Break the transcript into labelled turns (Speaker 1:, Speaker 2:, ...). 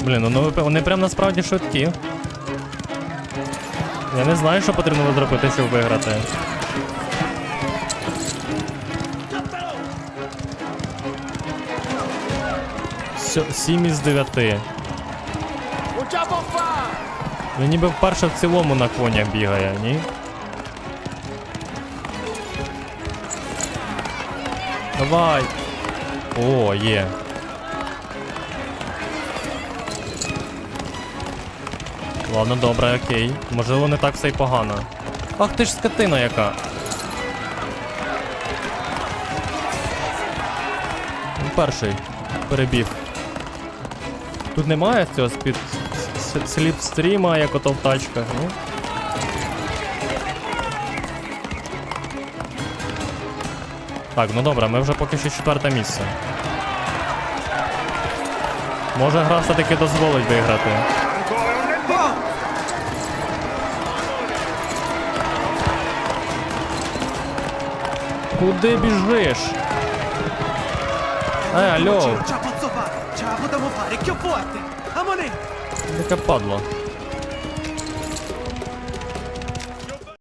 Speaker 1: Блін, ну ви- вони прям насправді швидкі. Я не знаю, що потрібно зробити, щоб виграти. Сім із дев'яти. Він ніби вперше в цілому на конях бігає, ні? Давай! О, є. Ладно, добре, окей. Можливо, не так все й погано. Ах ти ж скотина яка. Перший перебіг. Тут немає цього спід с- сліпстріма, як ото в тачках, ну. Так, ну добре, ми вже поки що четверте місце. Може гра все-таки дозволить виграти. Куди біжиш? Е, алло,
Speaker 2: Яка la